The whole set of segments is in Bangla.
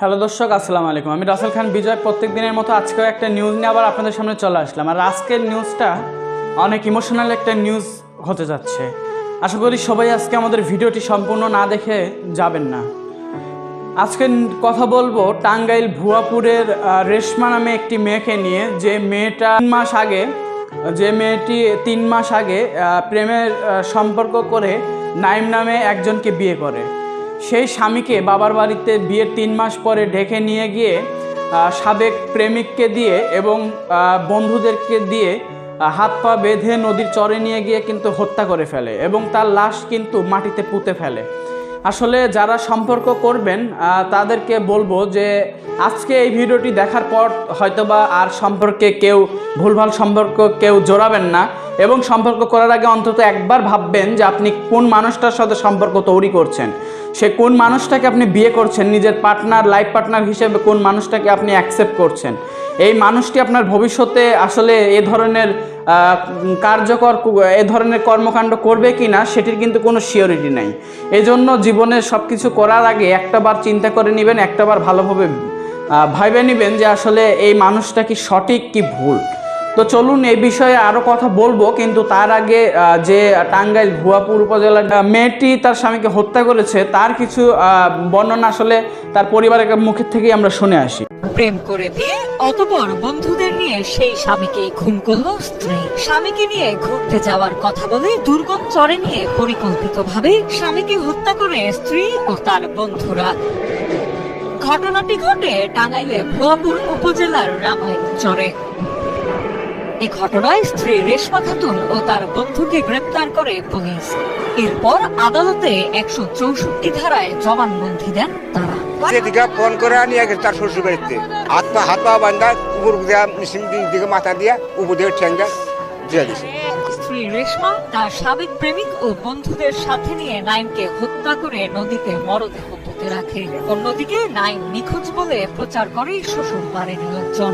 হ্যালো দর্শক, আসসালামু আলাইকুম। আমি রাসেল খান বিজয়। প্রত্যেক দিনের মতো আজকেও একটা নিউজ নিয়ে আবার আপনাদের সামনে চলে আসলাম। আর আজকের নিউজটা অনেক ইমোশনাল একটা নিউজ হতে যাচ্ছে। আশা করি সবাই আজকে আমাদের ভিডিওটি সম্পূর্ণ না দেখে যাবেন না। আজকে কথা বলব টাঙ্গাইল ভুয়াপুরের রেশমা নামে একটি মেয়েকে নিয়ে। যে মেয়েটা তিন মাস আগে, যে মেয়েটি তিন মাস আগে প্রেমের সম্পর্ক করে নাইম নামে একজনকে বিয়ে করে। সেই স্বামীকে বাবার বাড়িতে বিয়ের তিন মাস পরে ডেকে নিয়ে গিয়ে সাবেক প্রেমিককে দিয়ে এবং বন্ধুদেরকে দিয়ে হাত পা বেঁধে নদীর চরে নিয়ে গিয়ে কিন্তু হত্যা করে ফেলে এবং তার লাশ কিন্তু মাটিতে পুঁতে ফেলে। আসলে যারা সম্পর্ক করবেন তাদেরকে বলব যে আজকে এই ভিডিওটি দেখার পর হয়তোবা আর সম্পর্কে কেউ, ভুলভাল সম্পর্ক কেউ জোড়াবেন না এবং সম্পর্ক করার আগে অন্তত একবার ভাববেন যে আপনি কোন মানুষটার সাথে সম্পর্ক তৈরি করছেন। সে কোন মানুষটাকে আপনি বিয়ে করছেন, নিজের পার্টনার লাইফ পার্টনার হিসেবে কোন মানুষটাকে আপনি অ্যাকসেপ্ট করছেন? এই মানুষটি আপনার ভবিষ্যতে আসলে এ ধরনের কার্যকর এ ধরনের কর্মকাণ্ড করবে কি না সেটির কিন্তু কোনো শিওরিটি নাই। এজন্য জীবনে সব কিছু করার আগে একটাবার চিন্তা করে নেবেন, একটাবার ভালোভাবে ভাইবে নেবেন যে আসলে এই মানুষটা কি সঠিক কি ভুল। তো চলুন এই বিষয়ে আরও কথা বলব, কিন্তু তার আগে যে টাঙ্গাইল ভুয়াপুর উপজেলার মেয়েটি তার স্বামীকে হত্যা করেছে, তার কিছু বর্ণনা আসলে তার পরিবারের মুখের থেকেই আমরা শুনে আসি। প্রেম করে দিয়ে অতপর বন্ধুদের নিয়ে সেই স্বামীকে খুন করল স্ত্রী। স্বামীকে নিয়ে ঘুরতে যাওয়ার কথা বলে দুর্গম চরে নিয়ে পরিকল্পিতভাবে স্বামীকে হত্যা করে স্ত্রী ও তার বন্ধুরা। ঘটনাটি ঘটে টাঙ্গাইলে ভুয়াপুর উপজেলার রামায়ণ চরে। এই ঘটনায় স্ত্রী রেশমা খাতুন ও তার বন্ধুকে গ্রেপ্তার করে পুলিশ। এরপর আদালতে একশো চৌষট্টি ধারায় জবানবন্দি দেন তারা। ফোন করে নিয়ে গেছে তার শ্বশুর বাড়িতে হাত পা হাত পা বান্ধা উপর দিকে মাথা দিয়া উপর দিয়ে ঠ্যাং দিয়া দিয়ে দিছে স্ত্রী রেশমা তার সাবেক প্রেমিক ও বন্ধুদের সাথে নিয়ে নাইমকে হত্যা করে নদীতে মরদেহ পুঁতে রাখে। অন্যদিকে নাই নিখোঁজ বলে প্রচার করে শ্বশুর বাড়ির লোকজন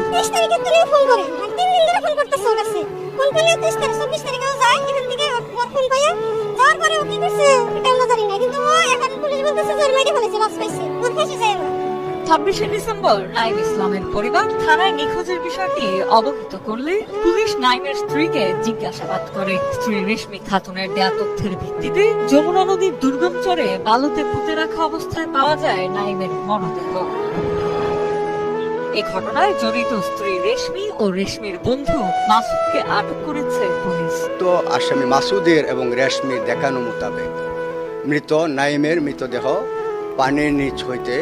ফোন করে। ফোন করতেছে কাছে। ফোন যাওয়ার পরে ও কি করছে? এটা আমরা জানি না। কিন্তু ও এখন পুলিশ বলতেছে যে ওর মেয়েটি লাশ পাইছে। ওর ফাঁসি যায় ছাব্বিশে ডিসেম্বর নাইম ইসলামের পরিবার থানায় নিখোঁজের বিষয়টি অবহিত করলে পুলিশ নাইমের স্ত্রীকে জিজ্ঞাসাবাদ করে। স্ত্রী রেশমি খাতুনের দেয়া তথ্যের ভিত্তিতে যমুনা নদীর দুর্গম চরে বালুতে পুঁতে রাখা অবস্থায় পাওয়া যায় নাইমের মরদেহ। এই ঘটনায় জড়িত স্ত্রী রেশমি ও রেশমির বন্ধু মাসুদকে আটক করেছে পুলিশ। তো আসামি মাসুদের এবং রেশমির দেখানো মোতাবেক মৃত নাইমের মৃতদেহ পানির নিচ হইতে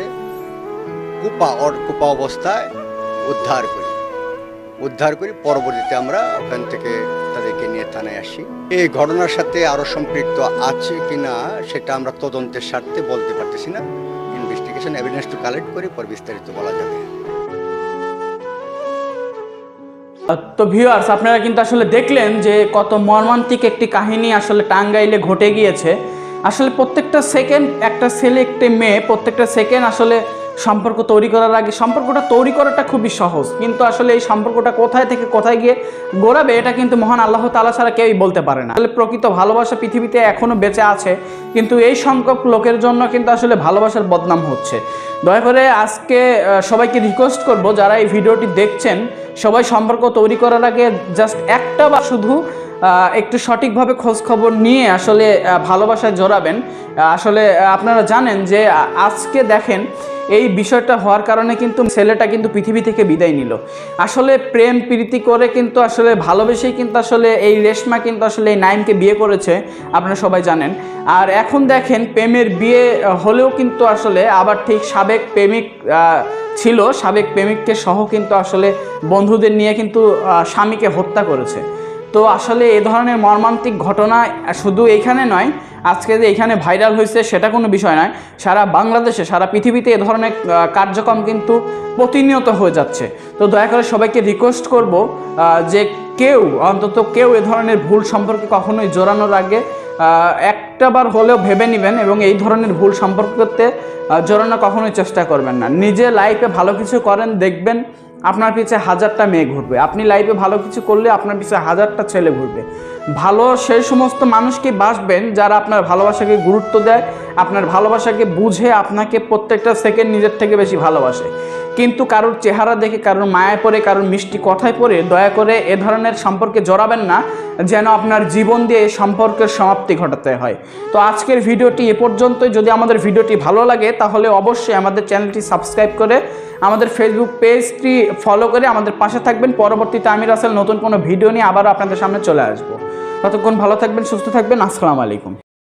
কুপা কুপা অবস্থায় উদ্ধার করি। উদ্ধার করি, পরবর্তীতে আমরা ওখান থেকে তাদেরকে নিয়ে থানায় আসি। এই ঘটনার সাথে আরও সম্পৃক্ত আছে কিনা সেটা আমরা তদন্তের স্বার্থে বলতে পারতেছি না। ইনভেস্টিগেশন এভিডেন্স টু কালেক্ট করে, পর বিস্তারিত বলা যাবে। তো ভিউয়ার্স আপনারা কিন্তু আসলে দেখলেন যে কত মর্মান্তিক একটি কাহিনী আসলে টাঙ্গাইলে ঘটে গিয়েছে। আসলে প্রত্যেকটা সেকেন্ড একটা ছেলে, একটি মেয়ে, প্রত্যেকটা সেকেন্ড আসলে সম্পর্ক তৈরি করার আগে সম্পর্কটা তৈরি করাটা খুবই সহজ। কিন্তু আসলে এই সম্পর্কটা কোথায় থেকে কোথায় গিয়ে গড়াবে, এটা কিন্তু মহান আল্লাহ তালা ছাড়া কেউই বলতে পারে না। আসলে প্রকৃত ভালোবাসা পৃথিবীতে এখনও বেঁচে আছে, কিন্তু এই সংখ্যক লোকের জন্য কিন্তু আসলে ভালোবাসার বদনাম হচ্ছে। দয়া করে আজকে সবাইকে রিকোয়েস্ট করব, যারা এই ভিডিওটি দেখছেন, সবাই সম্পর্ক তৈরি করার আগে জাস্ট একটা বা শুধু একটু সঠিকভাবে খবর নিয়ে আসলে ভালোবাসায় জড়াবেন। আসলে আপনারা জানেন যে আজকে দেখেন এই বিষয়টা হওয়ার কারণে কিন্তু ছেলেটা কিন্তু পৃথিবী থেকে বিদায় নিল। আসলে প্রেম প্রীতি করে কিন্তু আসলে ভালোবেসেই কিন্তু আসলে এই রেশমা কিন্তু আসলে এই নাইমকে বিয়ে করেছে, আপনারা সবাই জানেন। আর এখন দেখেন প্রেমের বিয়ে হলেও কিন্তু আসলে আবার ঠিক সাবেক প্রেমিক ছিল, সাবেক প্রেমিককে সহ কিন্তু আসলে বন্ধুদের নিয়ে কিন্তু স্বামীকে হত্যা করেছে। তো আসলে এ ধরনের মর্মান্তিক ঘটনা শুধু এইখানে নয়, আজকে যে এখানে ভাইরাল হয়েছে সেটা কোনো বিষয় নয়, সারা বাংলাদেশে, সারা পৃথিবীতে এ ধরনের কার্যক্রম কিন্তু প্রতিনিয়ত হয়ে যাচ্ছে। তো দয়া করে সবাইকে রিকোয়েস্ট করব যে কেউ, অন্তত কেউ এ ধরনের ভুল সম্পর্কে কখনোই জোরানোর আগে একটাবার হলেও ভেবে নেবেন এবং এই ধরনের ভুল সম্পর্কতে জোরানো কখনোই চেষ্টা করবেন না। নিজে লাইফে ভালো কিছু করেন, দেখবেন আপনার পিছে হাজারটা মেয়ে ঘুরবে। আপনি লাইফে ভালো কিছু করলে আপনার পিছে হাজারটা ছেলে ঘুরবে। ভালো সেই সমস্ত মানুষকে বাসবেন যারা আপনার ভালোবাসাকে গুরুত্ব দেয়? আপনার ভালোবাসাকে বুঝে আপনাকে প্রত্যেকটা সেকেন্ড নিজের থেকে বেশি ভালোবাসে। কিন্তু কারোর চেহারা দেখে, কারোর মায়ায় পড়ে, কারোর মিষ্টি কথায় পড়ে, দয়া করে এ ধরনের সম্পর্কে জড়াবেন না, যেন আপনার জীবন দিয়ে সম্পর্কের সমাপ্তি ঘটাতে হয়। তো আজকের ভিডিওটি এ পর্যন্তই। যদি আমাদের ভিডিওটি ভালো লাগে, তাহলে অবশ্যই আমাদের চ্যানেলটি সাবস্ক্রাইব করে, আমাদের ফেসবুক পেজটি ফলো করে আমাদের পাশে থাকবেন। পরবর্তীতে আমি, রাসেল, নতুন কোনো ভিডিও নিয়ে আবারও আপনাদের সামনে চলে আসব। ততক্ষণ ভালো থাকবেন, সুস্থ থাকবেন। আসসালামু আলাইকুম।